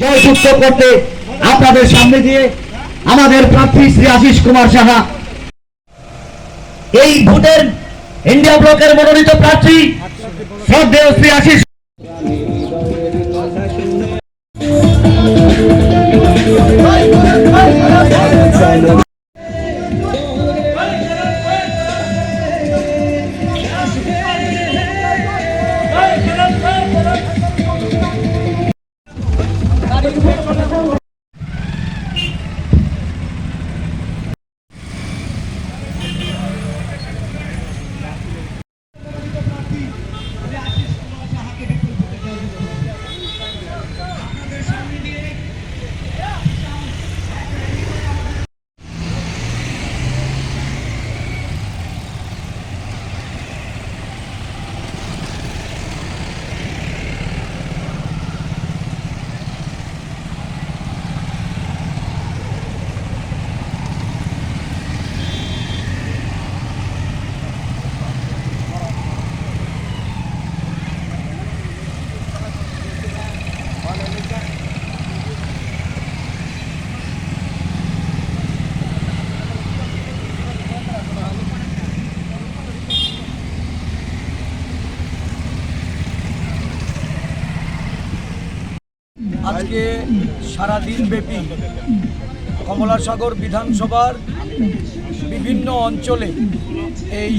জয়যুক্ত করতে আপনাদের সামনে দিয়ে আমাদের প্রার্থী শ্রী আশিস কুমার সাহা। এই ভোটের ইন্ডিয়া ব্লকের মনোনীত প্রার্থী শ্রদ্ধেয় শ্রী আশিস আজকে সারাদিন ব্যাপী কমলাসাগর বিধানসভার বিভিন্ন অঞ্চলে এই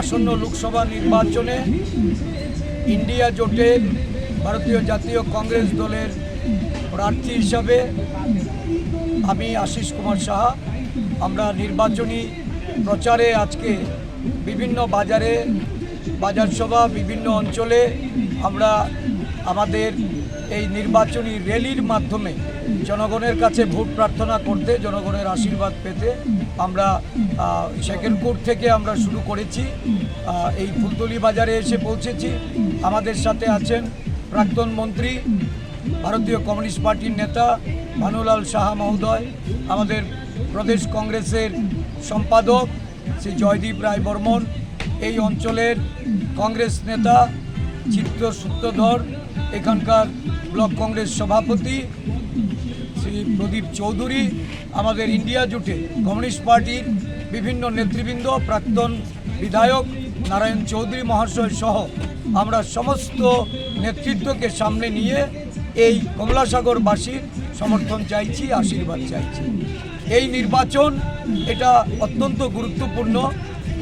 আসন্ন লোকসভা নির্বাচনে ইন্ডিয়া জোটের ভারতীয় জাতীয় কংগ্রেস দলের প্রার্থী হিসাবে আমি আশিস কুমার সাহা। আমরা নির্বাচনী প্রচারে আজকে বিভিন্ন বাজারে বাজার সভা বিভিন্ন অঞ্চলে আমরা আমাদের এই নির্বাচনী র্যালির মাধ্যমে জনগণের কাছে ভোট প্রার্থনা করতে, জনগণের আশীর্বাদ পেতে আমরা শেখেরপুর থেকে আমরা শুরু করেছি। এই ফুলতলি বাজারে এসে পৌঁছেছি। আমাদের সাথে আছেন প্রাক্তন মন্ত্রী, ভারতীয় কমিউনিস্ট পার্টির নেতা ভানুলাল সাহা মহোদয়, আমাদের প্রদেশ কংগ্রেসের সম্পাদক শ্রী জয়দীপ রায় বর্মন, এই অঞ্চলের কংগ্রেস নেতা চিত্র সূত্রধর এখানকার ব্লক কংগ্রেস সভাপতি শ্রী প্রদীপ চৌধুরী, আমাদের ইন্ডিয়া জুটে কমিউনিস্ট পার্টির বিভিন্ন নেতৃবৃন্দ, প্রাক্তন বিধায়ক নারায়ণ চৌধুরী মহাশয় সহ আমরা সমস্ত নেতৃত্বকে সামনে নিয়ে এই কমলাসাগরবাসীর সমর্থন চাইছি, আশীর্বাদ চাইছি। এই নির্বাচন এটা অত্যন্ত গুরুত্বপূর্ণ,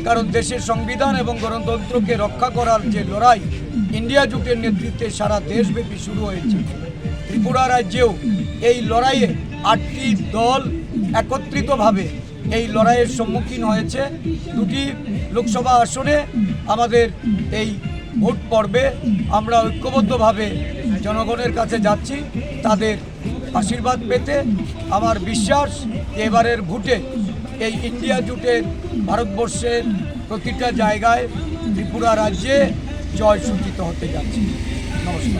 কারণ দেশের সংবিধান এবং গণতন্ত্রকে রক্ষা করার যে লড়াই ইন্ডিয়া জোটের নেতৃত্বে সারা দেশব্যাপী শুরু হয়েছে। ত্রিপুরা রাজ্যেও এই লড়াইয়ে আটটি দল একত্রিতভাবে এই লড়াইয়ের সম্মুখীন হয়েছে। দুটি লোকসভা আসনে আমাদের এই ভোট পর্বে আমরা ঐক্যবদ্ধভাবে জনগণের কাছে যাচ্ছি, তাদের আশীর্বাদ পেতে। আমার বিশ্বাস এবারের ভোটে এই ইন্ডিয়া জোটের ভারতবর্ষের প্রতিটা জায়গায় ত্রিপুরা রাজ্যে জয় সূচিত হতে যাচ্ছে। নমস্কার।